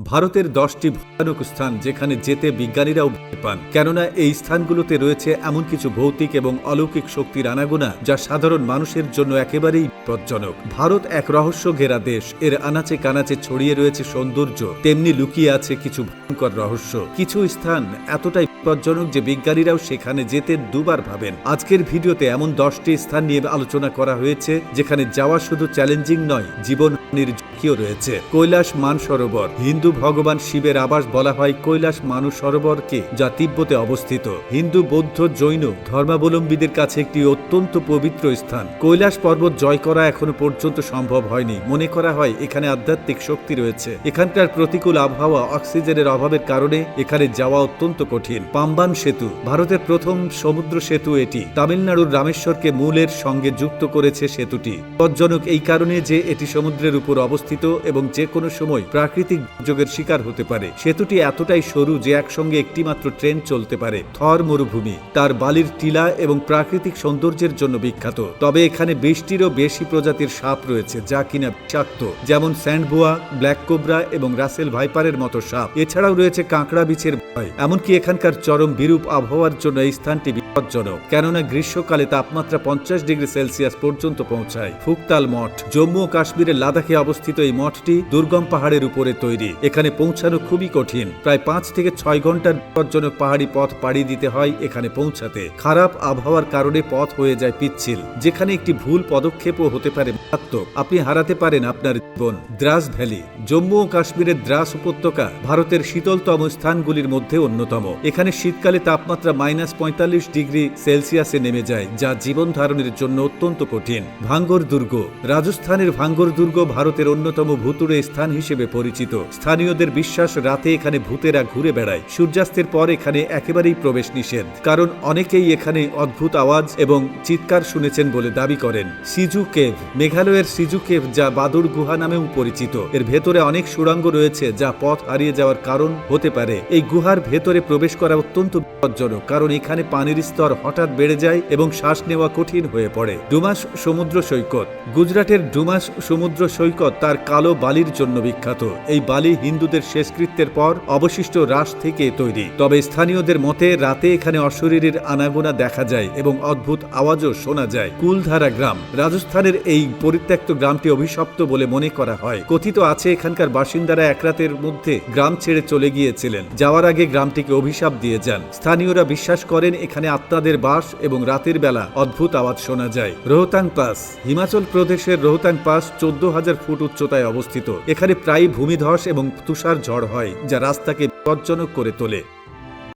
ভারতের দশটি ভয়ানক স্থান যেখানে যেতে বিজ্ঞানীরাও ভয় পান। কেননা এই স্থানগুলোতে রয়েছে এমন কিছু ভৌতিক এবং অলৌকিক শক্তির আনাগোনা যা সাধারণ মানুষের জন্য একেবারেই বিপজ্জনক। ভারত এক রহস্য ঘেরা দেশ। এর আনাচে কানাচে ছড়িয়ে রয়েছে সৌন্দর্য। তেমনি লুকিয়ে আছে কিছু ভয়ঙ্কর রহস্য। কিছু স্থান এতটাই বিপজ্জনক যে বিজ্ঞানীরাও সেখানে যেতে দুবার ভাবেন। আজকের ভিডিওতে এমন দশটি স্থান নিয়ে আলোচনা করা হয়েছে, যেখানে যাওয়া শুধু চ্যালেঞ্জিং নয়, জীবন ঝুঁকিও রয়েছে। কৈলাস মানসরোবর হিন্দু ভগবান শিবের আবাস বলা হয় কৈলাস মানু সরোবরকে যা তিব্বতে অবস্থিত। হিন্দু বৌদ্ধ জৈন ধর্মাবলম্বীদের কাছে একটি অত্যন্ত পবিত্র স্থান। কৈলাস পর্বত জয় করা এখনও পর্যন্ত সম্ভব হয়নি। মনে করা হয় এখানে আধ্যাত্মিক শক্তি রয়েছে। এখানকার প্রতিকূল আবহাওয়া অক্সিজেনের অভাবের কারণে এখানে যাওয়া অত্যন্ত কঠিন। পাম্বান সেতু, ভারতের প্রথম সমুদ্র সেতু এটি। তামিলনাড়ুর রামেশ্বরকে মূলের সঙ্গে যুক্ত করেছে সেতুটি। বিপজ্জনক এই কারণে যে এটি সমুদ্রের উপর অবস্থিত এবং যে কোনো সময় প্রাকৃতিক দুর্যোগের শিকার হতে পারে। সেতুটি এতটাই সরু যে একসঙ্গে একটি মাত্র ট্রেন চলতে পারে। থর মরুভূমি, তার বালির টিলা এবং প্রাকৃতিক সৌন্দর্যের জন্য বিখ্যাত। তবে এখানে বৃষ্টিরও বেশি প্রজাতির সাপ রয়েছে যা কিনা বিষাক্ত, যেমন স্যান্ডবোয়া, ব্ল্যাক কোবরা এবং রাসেল ভাইপারের মতো সাপ। এছাড়াও রয়েছে কাঁকড়া বিচের ভয়, এমনকি এখানকার চরম বিরূপ আবহাওয়ার জন্য এই স্থানটি বিপজ্জনক। কেননা গ্রীষ্মকালে তাপমাত্রা পঞ্চাশ ডিগ্রি সেলসিয়াস পর্যন্ত পৌঁছায়। ফুকতাল মঠ, জম্মু ও কাশ্মীরের লাদাখে অবস্থিত এই মঠটি দুর্গম পাহাড়ের উপরে তৈরি। এখানে পৌঁছানো খুবই কঠিন। প্রায় পাঁচ থেকে ছয় ঘণ্টার বিপজ্জনক পাহাড়ি পথ পাড়ি দিতে হয় এখানে পৌঁছাতে। খারাপ আবহাওয়ার কারণে পথ হয়ে যায় পিচ্ছিল। যেখানে একটি ভুল পদক্ষেপও হতে পারে মারাত্মক। আপনি হারাতে পারেন আপনার জীবন। দ্রাস ভ্যালি, জম্মু ও কাশ্মীরের দ্রাস উপত্যকা ভারতের শীতলতম স্থানগুলির মধ্যে অন্যতম। এখানে শীতকালে তাপমাত্রা মাইনাস পঁয়তাল্লিশ ডিগ্রি সেলসিয়াসে নেমে যায়, যা জীবন ধারণের জন্য অত্যন্ত কঠিন। ভাঙ্গর দুর্গ। রাজস্থানের ভাঙ্গর দুর্গ ভারতের অন্যতম ভুতুড়ে স্থান হিসেবে পরিচিত। স্থানীয়দের বিশ্বাস রাতে এখানে ভূতেরা ঘুরে বেড়ায়। সূর্যাস্তের পর এখানে একেবারেই প্রবেশ নিষেধ। কারণ অনেকেই এখানে অদ্ভুত আওয়াজ এবং চিৎকার শুনেছেন বলে দাবি করেন। সিজু কেভ। মেঘালয়ের সিজু কেভ যা বাদুর গুহা নামেও পরিচিত। এর ভেতরে অনেক সুড়ঙ্গ রয়েছে যা পথ হারিয়ে যাওয়ার কারণ হতে পারে। এই গুহার ভেতরে প্রবেশ করা অত্যন্ত বিপজ্জনক, কারণ এখানে পানির স্তর হঠাৎ বেড়ে যায় এবং শ্বাস নেওয়া কঠিন হয়ে পড়ে। ডুমাস সমুদ্র সৈকত। গুজরাটের ডুমাস সমুদ্র সৈকত তার কালো বালির জন্য বিখ্যাত। এই বালি হিন্দুদের শেষকৃত্যের পর অবশিষ্ট হ্রাস থেকে তৈরি। তবে স্থানীয়দের মতে, রাতে এখানে অশরীরের আনাগোনা দেখা যায় এবং অদ্ভুত আওয়াজও শোনা যায়। কুলধারা গ্রাম। রাজস্থানের এই পরিত্যক্ত গ্রামটি অভিশপ্ত বলে মনে করা হয়। কথিত আছে, এখানকার বাসিন্দারা এক রাতের মধ্যে গ্রাম ছেড়ে চলে গিয়েছিলেন। যাওয়ার আগে গ্রামটিকে অভিশাপ দিয়ে যান। স্থানীয়রা বিশ্বাস করেন এখানে আত্মাদের বাস এবং রাতের বেলা অদ্ভুত আওয়াজ শোনা যায়। রোহতাং পাস, হিমাচল প্রদেশের রোহতাং পাস চোদ্দ হাজার ফুট উচ্চতায় অবস্থিত। এখানে প্রায় ভূমিধস এবং তুষার ঝড় হয়, যা রাস্তাকে বিপজ্জনক করে তোলে।